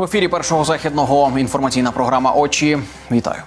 В ефірі першого західного інформаційна програма Очі. Вітаю.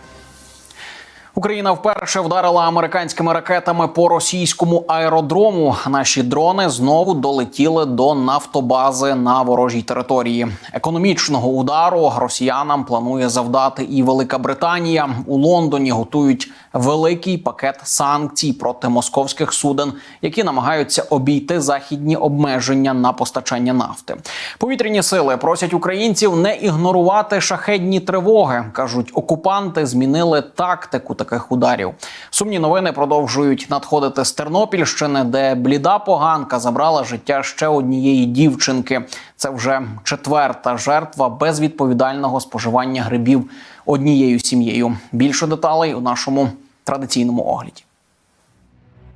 Україна вперше вдарила американськими ракетами по російському аеродрому. Наші дрони знову долетіли до нафтобази на ворожій території. Економічного удару росіянам планує завдати і Велика Британія. У Лондоні готують великий пакет санкцій проти московських суден, які намагаються обійти західні обмеження на постачання нафти. Повітряні сили просять українців не ігнорувати шахедні тривоги. кажуть, окупанти змінили тактику таких ударів. Сумні новини продовжують надходити з Тернопільщини, де бліда поганка забрала життя ще однієї дівчинки. Це вже четверта жертва безвідповідального споживання грибів однією сім'єю. Більше деталей у нашому традиційному огляді.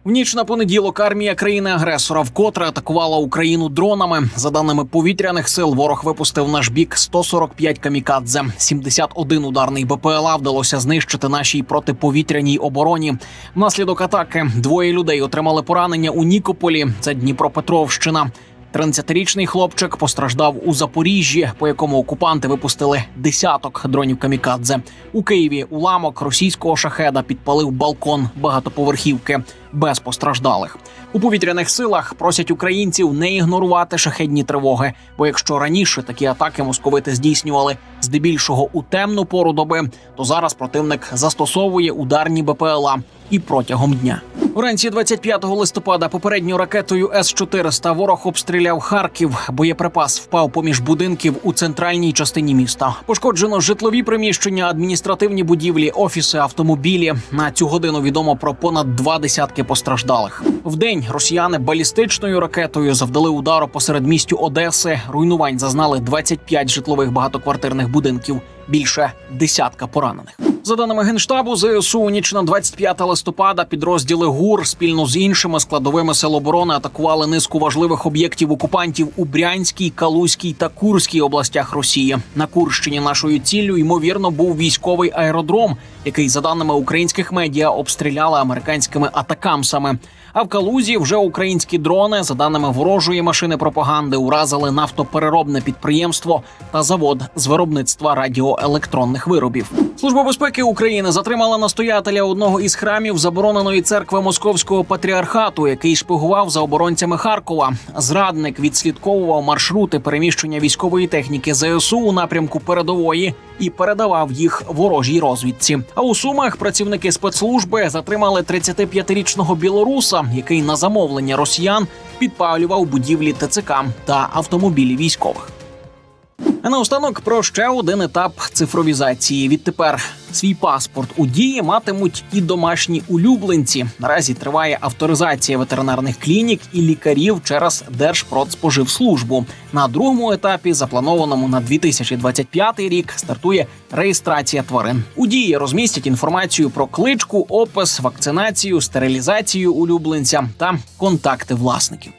В ніч на понеділок армія країни-агресора вкотре атакувала Україну дронами. За даними повітряних сил, ворог випустив наш бік 145 камікадзе. 71 ударний БПЛА вдалося знищити нашій протиповітряній обороні. Внаслідок атаки двоє людей отримали поранення у Нікополі. Це Дніпропетровщина. 13-річний хлопчик постраждав у Запоріжжі, по якому окупанти випустили десяток дронів камікадзе. У Києві уламок російського шахеда підпалив балкон багатоповерхівки без постраждалих. У повітряних силах просять українців не ігнорувати шахедні тривоги. Бо якщо раніше такі атаки московити здійснювали здебільшого у темну пору доби, то зараз противник застосовує ударні БПЛА і протягом дня. Вранці 25 листопада попередньою ракетою С-400 ворог обстріляв Харків. Боєприпас впав поміж будинків у центральній частині міста. Пошкоджено житлові приміщення, адміністративні будівлі, офіси, автомобілі. На цю годину відомо про понад два десятки постраждалих. Вдень росіяни балістичною ракетою завдали удару посеред містю Одеси. Руйнувань зазнали 25 житлових багатоквартирних будинків. Більше десятка поранених. За даними генштабу, ЗСУ ніч на 25 листопада підрозділи ГУР спільно з іншими складовими сил оборони атакували низку важливих об'єктів окупантів у Брянській, Калузькій та Курській областях Росії. На Курщині нашою ціллю ймовірно був військовий аеродром, який, за даними українських медіа, обстріляли американськими атакамсами. А в Калузі вже українські дрони, за даними ворожої машини пропаганди, уразили нафтопереробне підприємство та завод з виробництва радіоелектронних виробів. Служба безпеки України затримала настоятеля одного із храмів забороненої церкви Московського патріархату, який шпигував за оборонцями Харкова. Зрадник відслідковував маршрути переміщення військової техніки ЗСУ у напрямку передової і передавав їх ворожій розвідці. А у сумах працівники спецслужби затримали 35-річного білоруса, який на замовлення росіян підпалював будівлі ТЦК та автомобілі військових. Наостанок про ще один етап цифровізації. Відтепер свій паспорт у дії матимуть і домашні улюбленці. Наразі триває авторизація ветеринарних клінік і лікарів через Держпродспоживслужбу. На другому етапі, запланованому на 2025 рік, стартує реєстрація тварин. У дії розмістять інформацію про кличку, опис, вакцинацію, стерилізацію улюбленця та контакти власників.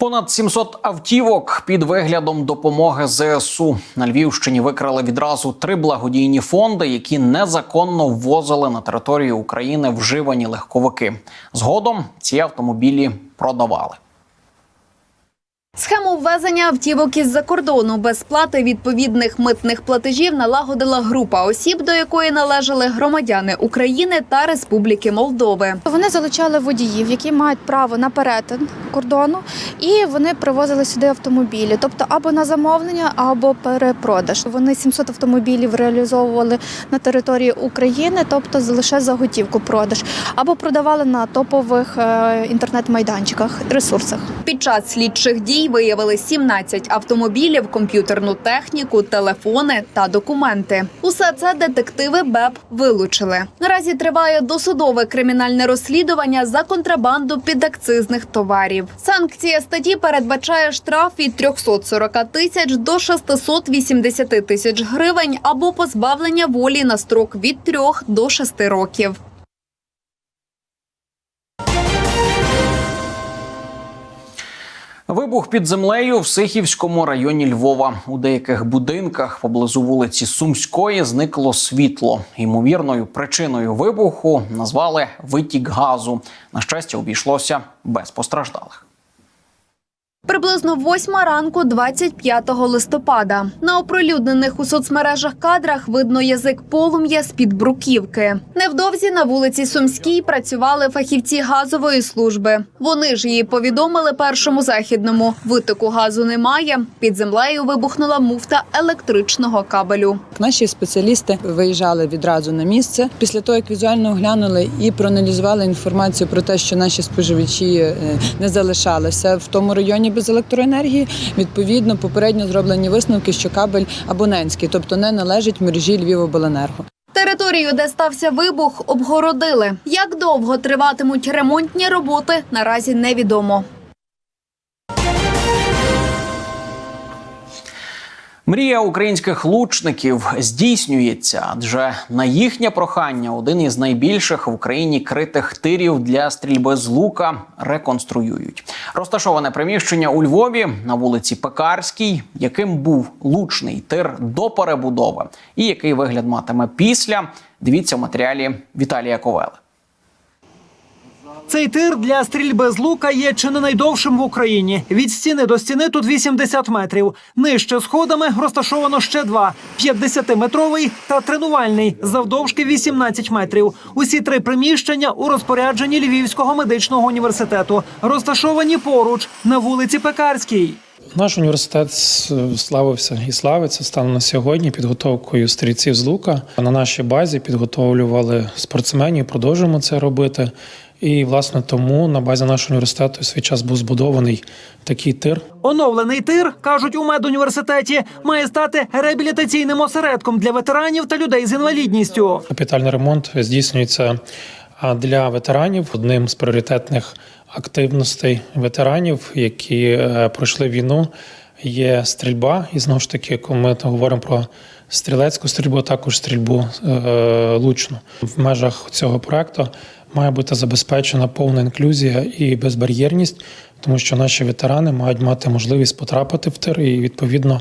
Понад 700 автівок під виглядом допомоги ЗСУ на Львівщині викрали відразу три благодійні фонди, які незаконно ввозили на територію України вживані легковики. Згодом ці автомобілі продавали. Схему ввезення автівок із-за кордону без сплати відповідних митних платежів налагодила група осіб, до якої належали громадяни України та Республіки Молдови. Вони залучали водіїв, які мають право на перетин кордону, і вони привозили сюди автомобілі, тобто або на замовлення, або перепродаж. Вони 700 автомобілів реалізовували на території України, тобто лише за готівку продаж, або продавали на топових е, інтернет-майданчиках, ресурсах. Під час слідчих дій виявили 17 автомобілів, комп'ютерну техніку, телефони та документи. Усе це детективи БЕП вилучили. Наразі триває досудове кримінальне розслідування за контрабанду підакцизних товарів. Санкція статті передбачає штраф від 340 тисяч до 680 тисяч гривень або позбавлення волі на строк від 3 до 6 років. Вибух під землею в Сихівському районі Львова. У деяких будинках поблизу вулиці Сумської зникло світло. Ймовірною причиною вибуху назвали витік газу. На щастя, обійшлося без постраждалих. Приблизно восьма ранку, 25 листопада. На оприлюднених у соцмережах кадрах видно язик полум'я з під бруківки. Невдовзі на вулиці Сумській працювали фахівці газової служби. Вони ж її повідомили першому західному. Витоку газу немає. Під землею вибухнула муфта електричного кабелю. Наші спеціалісти виїжджали відразу на місце. Після того, як візуально оглянули і проаналізували інформацію про те, що наші споживачі е, не залишалися в тому районі без електроенергії. Відповідно, попередньо зроблені висновки, що кабель абонентський, тобто не належить мережі Львівобленерго. Територію, де стався вибух, обгородили. Як довго триватимуть ремонтні роботи, наразі невідомо. Мрія українських лучників здійснюється, адже на їхнє прохання один із найбільших в Україні критих тирів для стрільби з лука реконструюють. Розташоване приміщення у Львові на вулиці Пекарській, яким був лучний тир до перебудови, і який вигляд матиме після. Дивіться в матеріалі Віталія Ковели. Цей тир для стрільби з лука є чи не найдовшим в Україні. Від стіни до стіни тут 80 метрів. Нижче сходами розташовано ще два: 50-метровий та тренувальний, завдовжки 18 метрів. Усі три приміщення у розпорядженні Львівського медичного університету, розташовані поруч на вулиці Пекарській. Наш університет славився і славиться станом на сьогодні підготовкою стрільців з лука. На нашій базі підготовлювали спортсменів, продовжуємо це робити. І власне тому на базі нашого університету свій час був збудований такий тир. Оновлений тир, кажуть у медуніверситеті, має стати реабілітаційним осередком для ветеранів та людей з інвалідністю. Капітальний ремонт здійснюється для ветеранів. Одним з пріоритетних активностей ветеранів, які е, пройшли війну, є стрільба. І знову ж таки, коли ми говоримо про стрілецьку стрільбу, також стрільбу е, лучну. В межах цього проекту має бути забезпечена повна інклюзія і безбар'єрність, тому що наші ветерани мають мати можливість потрапити в тир і відповідно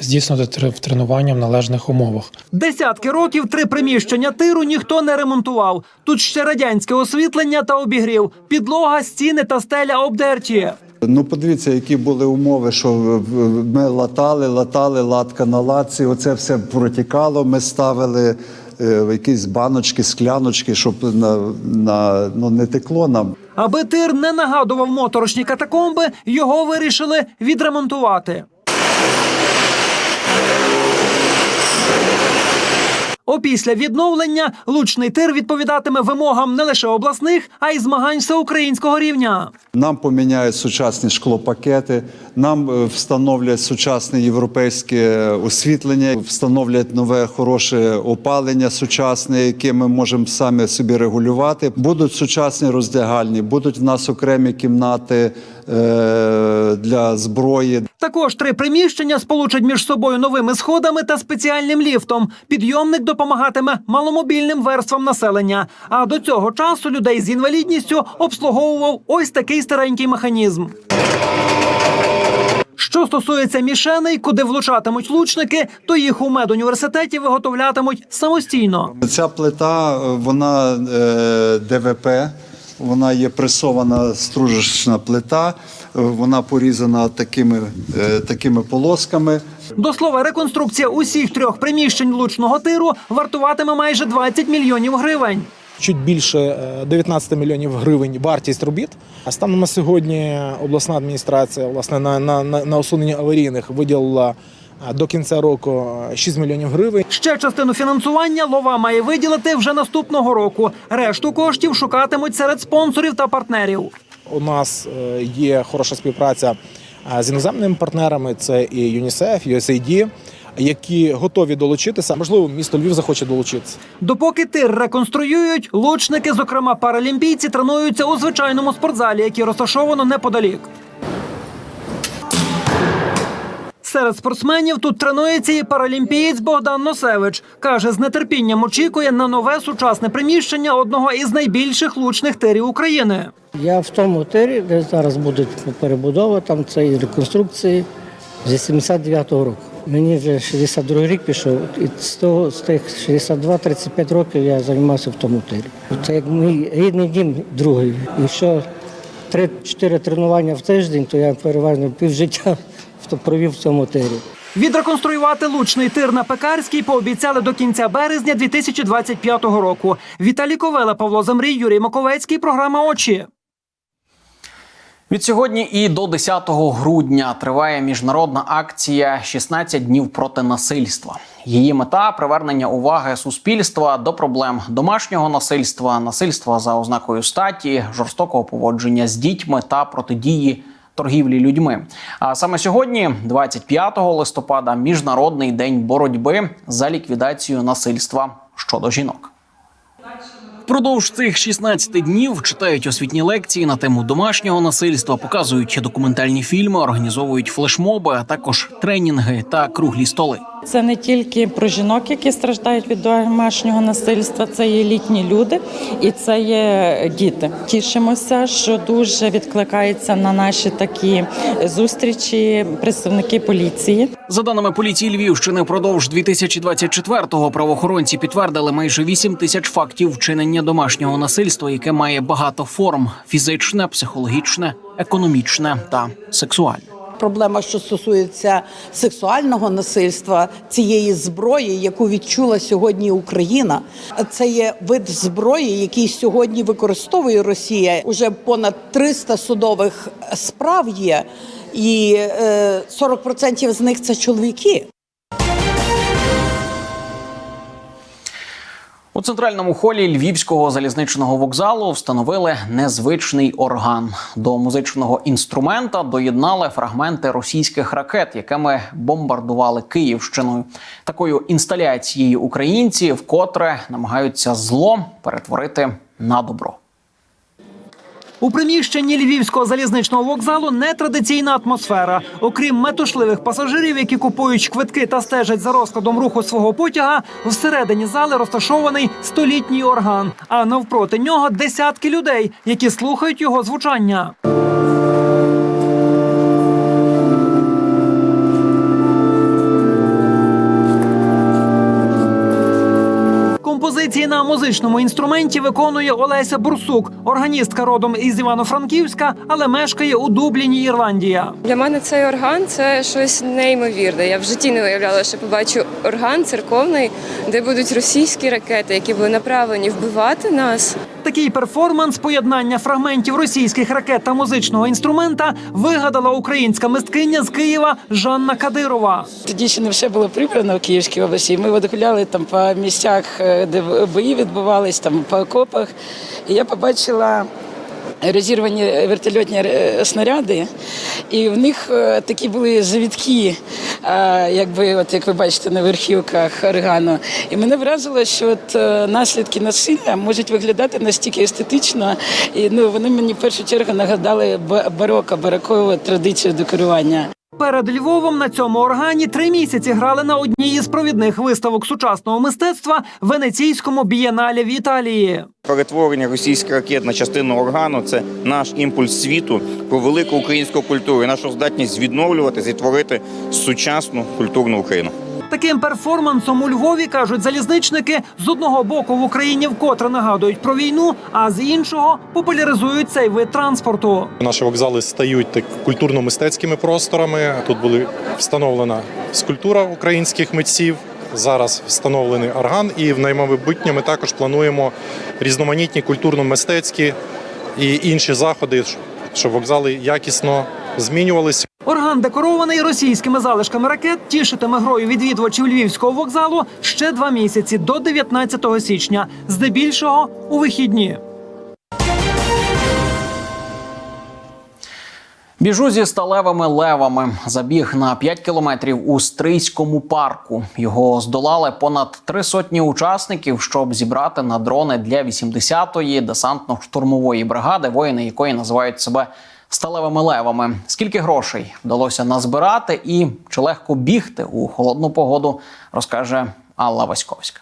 здійснити тр- тренування в належних умовах. Десятки років три приміщення тиру ніхто не ремонтував. Тут ще радянське освітлення та обігрів, підлога, стіни та стеля обдерті. Ну, подивіться, які були умови, що ми латали, латали, латка на латці. Оце все протікало. Ми ставили е, якісь баночки, скляночки, щоб на, на, ну, не текло нам. Аби тир не нагадував моторошні катакомби, його вирішили відремонтувати. Опісля відновлення лучний тир відповідатиме вимогам не лише обласних, а й змагань всеукраїнського рівня. Нам поміняють сучасні шклопакети, нам е, встановлять сучасне європейське освітлення, встановлять нове хороше опалення сучасне, яке ми можемо самі собі регулювати. Будуть сучасні роздягальні, будуть в нас окремі кімнати е, для зброї. Також три приміщення сполучать між собою новими сходами та спеціальним ліфтом. Підйомник допомагатиме маломобільним верствам населення. А до цього часу людей з інвалідністю обслуговував ось такий старенький механізм. Що стосується мішеней, куди влучатимуть лучники, то їх у медуніверситеті виготовлятимуть самостійно. Ця плита, е, вона е, ДВП, вона є пресована стружечна плита, е, вона порізана такими, е, такими полосками. До слова, реконструкція усіх трьох приміщень лучного тиру вартуватиме майже 20 мільйонів гривень. чуть більше е, 19 мільйонів гривень вартість робіт. А станом на сьогодні обласна адміністрація власне на, на, на, на усунення аварійних виділила е, до кінця року е, 6 мільйонів гривень. Ще частину фінансування лова має виділити вже наступного року. Решту коштів шукатимуть серед спонсорів та партнерів. У нас е, є хороша співпраця е, з іноземними партнерами. Це і ЮНІСЕФ, USAID, які готові долучитися. Можливо, місто Львів захоче долучитися. Допоки тир реконструюють, лучники, зокрема паралімпійці, тренуються у звичайному спортзалі, який розташовано неподалік. Серед спортсменів тут тренується і паралімпієць Богдан Носевич. Каже, з нетерпінням очікує на нове сучасне приміщення одного із найбільших лучних тирів України. Я в тому тирі, де зараз буде перебудова, там це і реконструкції з 89-го року. Мені вже 62 рік пішов, і з того з тих 62-35 років я займався в тому тирі. Це як мій рідний дім другий. І що 3-4 тренування в тиждень, то я переважно півжиття провів в цьому тирі. Відреконструювати лучний тир на Пекарській пообіцяли до кінця березня 2025 року. Віталій Ковела, Павло Замрій, Юрій Маковецький. Програма очі. Від сьогодні і до 10 грудня триває міжнародна акція «16 днів проти насильства. Її мета привернення уваги суспільства до проблем домашнього насильства, насильства за ознакою статі, жорстокого поводження з дітьми та протидії торгівлі людьми. А саме сьогодні, 25 листопада, міжнародний день боротьби за ліквідацію насильства щодо жінок. Впродовж цих 16 днів читають освітні лекції на тему домашнього насильства, показують документальні фільми, організовують флешмоби, а також тренінги та круглі столи. Це не тільки про жінок, які страждають від домашнього насильства, це є літні люди і це є діти. Тішимося, що дуже відкликається на наші такі зустрічі представники поліції. За даними поліції Львівщини, впродовж 2024-го правоохоронці підтвердили майже 8 тисяч фактів вчинення домашнього насильства, яке має багато форм: фізичне, психологічне, економічне та сексуальне. Проблема, що стосується сексуального насильства, цієї зброї, яку відчула сьогодні Україна, це є вид зброї, який сьогодні використовує Росія. Уже понад 300 судових справ є, і е, 40% з них це чоловіки. Центральному холі львівського залізничного вокзалу встановили незвичний орган. До музичного інструмента доєднали фрагменти російських ракет, якими бомбардували Київщиною. Такою інсталяцією українці вкотре намагаються зло перетворити на добро. У приміщенні львівського залізничного вокзалу нетрадиційна атмосфера. Окрім метушливих пасажирів, які купують квитки та стежать за розкладом руху свого потяга, всередині зали розташований столітній орган. А навпроти нього десятки людей, які слухають його звучання. Композиції на музичному інструменті виконує Олеся Бурсук, органістка родом із Івано-Франківська, але мешкає у Дубліні, Ірландія. Для мене цей орган це щось неймовірне. Я в житті не уявляла, що побачу орган церковний, де будуть російські ракети, які були направлені вбивати нас. Такий перформанс поєднання фрагментів російських ракет та музичного інструмента вигадала українська мисткиня з Києва Жанна Кадирова. Тоді ще не все було прибрано в Київській області. Ми гуляли там по місцях, е, де бої відбувались, там по окопах. І я побачила розірвані вертольотні е, снаряди, і в них е, такі були завітки, е, якби, от як ви бачите на верхівках органу. І мене вразило, що от е, наслідки насилля можуть виглядати настільки естетично, і ну вони мені в першу чергу нагадали ба- бароко, барокову традицію декорування. Перед Львовом на цьому органі три місяці грали на одній із провідних виставок сучасного мистецтва Венеційському бієналі в Італії. Перетворення російських ракет на частину органу це наш імпульс світу про велику українську культуру і нашу здатність відновлювати і творити сучасну культурну Україну. Таким перформансом у Львові кажуть залізничники з одного боку в Україні вкотре нагадують про війну, а з іншого популяризують цей вид транспорту. Наші вокзали стають так культурно-мистецькими просторами. Тут були встановлена скульптура українських митців. Зараз встановлений орган, і в наймовитнє ми також плануємо різноманітні культурно-мистецькі і інші заходи, щоб вокзали якісно змінювалися. Орган декорований російськими залишками ракет тішитиме грою відвідувачів львівського вокзалу ще два місяці до 19 січня, здебільшого у вихідні. Біжу зі сталевими левами. Забіг на 5 кілометрів у Стрийському парку. Його здолали понад три сотні учасників, щоб зібрати на дрони для 80-ї десантно-штурмової бригади, воїни якої називають себе сталевими левами. Скільки грошей вдалося назбирати, і чи легко бігти у холодну погоду, розкаже Алла Васьковська.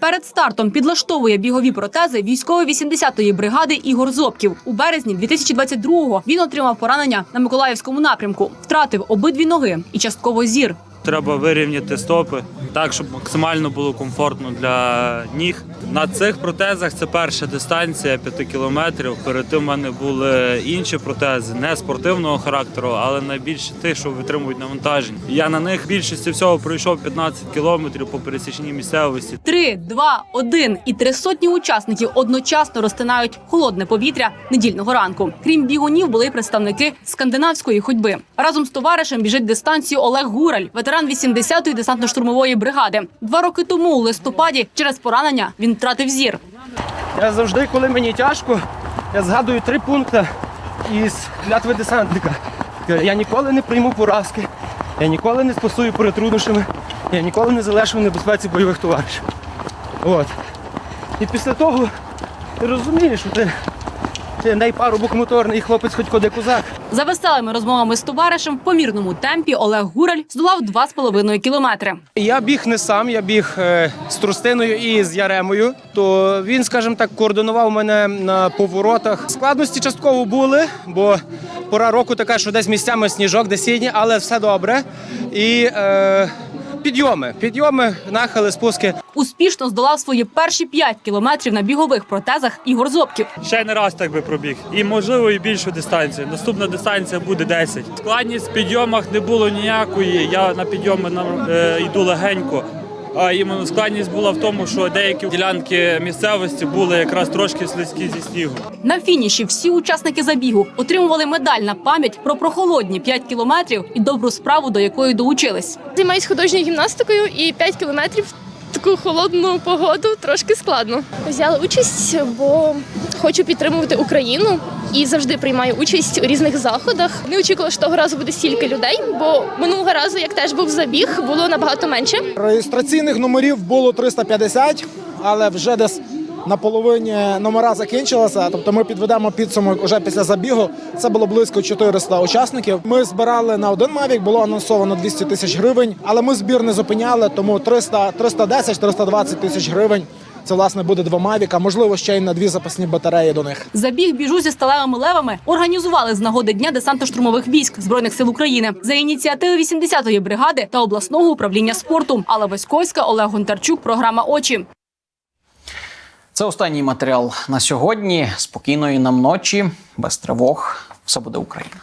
Перед стартом підлаштовує бігові протези військової 80-ї бригади Ігор Зобків. У березні 2022-го він отримав поранення на Миколаївському напрямку, втратив обидві ноги і частково зір. Треба вирівняти стопи так, щоб максимально було комфортно для ніг. На цих протезах це перша дистанція 5 кілометрів. Перед тим в мене були інші протези, не спортивного характеру, але найбільше тих, що витримують навантаження. Я на них більшості всього пройшов 15 кілометрів по пересічній місцевості. Три, два, один і три сотні учасників одночасно розтинають холодне повітря недільного ранку. Крім бігунів, були представники скандинавської ходьби. Разом з товаришем біжить дистанцію Олег Гураль, ветеран 80-ї десантно-штурмової бригади. Два роки тому, у листопаді, через поранення він втратив зір. Я завжди, коли мені тяжко, я згадую три пункти із клятви десантника. Я ніколи не прийму поразки, я ніколи не спасую перед труднощами, я ніколи не залишу в небезпеці бойових товаришів. От. І після того ти розумієш, що ти, ти найпарубок моторний хлопець, хоч коде козак. За веселими розмовами з товаришем в помірному темпі Олег Гураль здолав 2,5 кілометри. Я біг не сам, я біг е, з Трустиною і з Яремою. То він, скажімо так, координував мене на поворотах. Складності частково були, бо пора року така, що десь місцями сніжок, десь сідні, але все добре. І е, підйоми, підйоми, нахили, спуски. Успішно здолав свої перші 5 кілометрів на бігових протезах Ігор Зобків. Ще не раз так би пробіг. І можливо і більшу дистанцію. Наступна дистанція буде 10. Складність в підйомах не було ніякої. Я на підйоми нам е, йду легенько. А іменно складність була в тому, що деякі ділянки місцевості були якраз трошки слизькі зі снігу. На фініші всі учасники забігу отримували медаль на пам'ять про прохолодні 5 кілометрів і добру справу, до якої долучились. Займаюсь художньою гімнастикою і 5 кілометрів таку холодну погоду трошки складно. Взяла участь, бо хочу підтримувати Україну і завжди приймаю участь у різних заходах. Не очікувала, що того разу буде стільки людей, бо минулого разу, як теж був забіг, було набагато менше. Реєстраційних номерів було 350, але вже десь на половині номера закінчилися. Тобто ми підведемо підсумок уже після забігу. Це було близько 400 учасників. Ми збирали на один мавік, було анонсовано 200 тисяч гривень, але ми збір не зупиняли, тому 300, 310-320 тисяч гривень. Це власне буде два мавіка, можливо, ще й на дві запасні батареї до них. Забіг біжу зі сталевими левами організували з нагоди Дня десантно-штурмових військ Збройних сил України за ініціативи 80-ї бригади та обласного управління спорту. Алла Васьковська, Олег Гонтарчук, програма Очі. Це останній матеріал на сьогодні. Спокійної нам ночі, без тривог. Все буде Україна.